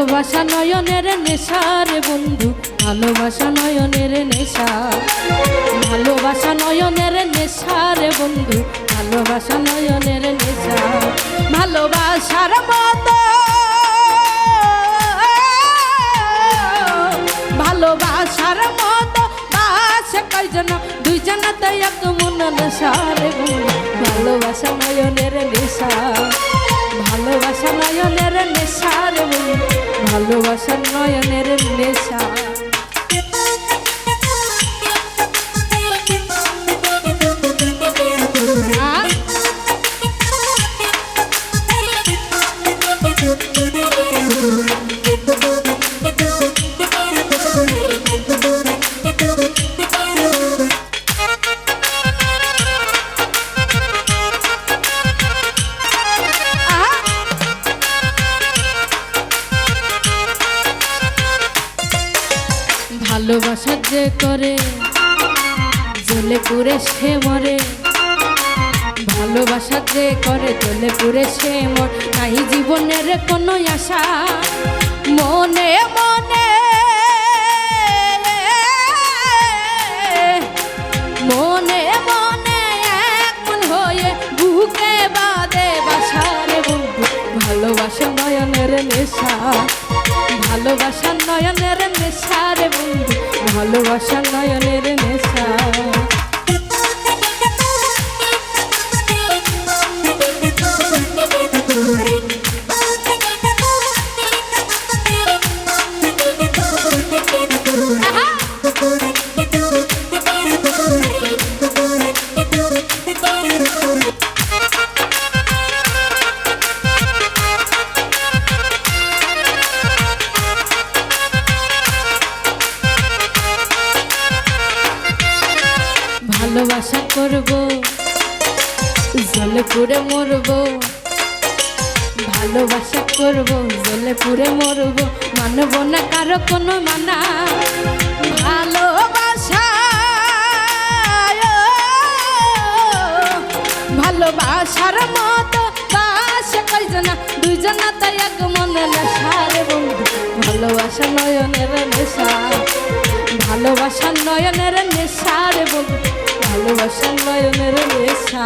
ভালোবাসা নয়নের নেশা রে বন্ধু, ভালোবাসা নয়নের নেশা। ভালোবাসা নয়নের নেশা রে বন্ধু, ভালোবাসা নয়নের নেশা। ভালোবাসার মতো। ভালোবাসার মতো। বাস কয়জন দুইজনাতে এক মন নেশা রে বন্ধু, ভালোবাসা নয়নের নেশা। ভালোবাসা নয়নের নেশার ভালোবাসা নয়নের নেশা। ভালোবাসা যে করে, জ্বলে পুরে সে মরে। ভালোবাসা যে করে, জ্বলে পুরে সে মর। নাই জীবনের কোনো আশা মনে মনে মনে মনে এখন হয়ে বুকে বাদে বাসারে বন্ধু ভালোবাসা নয়নের নেশা, ভালোবাসা নয়নের নেশা রে বন্ধু ভালোবাসা নয়নের নেশা। ভালোবাসা করব জলে পুরে মরব। ভালোবাসা করব জলে পুরে মরব। মানব না কারও কোনো মানা। ভালোবাসা ভালোবাসার মতো বাস কয়জনা? দুইজনা তাই এক মনে নেশার বন্ধু। ভালোবাসা নয়নের নেশা, ভালোবাসা নয়নের নেশা রে বন্ধু। ভালোবাসা নয়নের নেশা।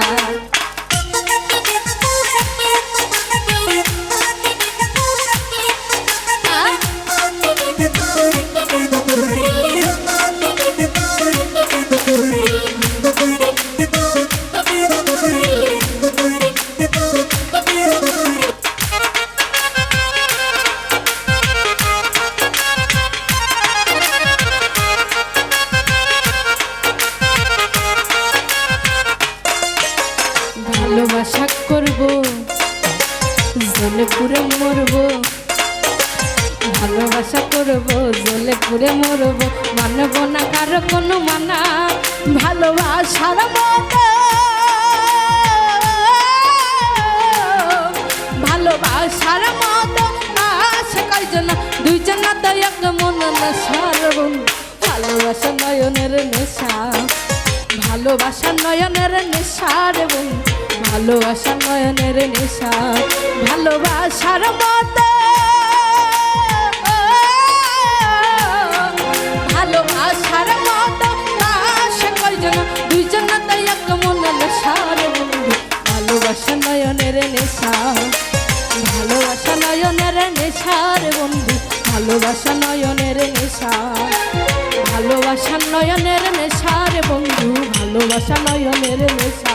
জলে পুরে মরব, ভালোবাসা করব জলে পুরে মরব, মানব না কারও কোনো মানা ভালোবাসার মতো ভালোবাসার মতো আছে কয়জন, দুইজন তো এক মন বন্ধু ভালোবাসা নয়নের নেশা, ভালোবাসা নয়নের নেশা রে ভালোবাসা নয়নের নেশা, ভালোবাসার মতো। ভালোবাসার মতো কয়জন দুইজন তো এক নেশা রে বন্ধু। ভালোবাসা নয়নের নেশা, ভালোবাসা নয়নের নেশা রে বন্ধু। ভালোবাসা নয়নের নেশা, ভালোবাসা নয়নের নেশা রে বন্ধু। ভালোবাসা নয়নের নেশা।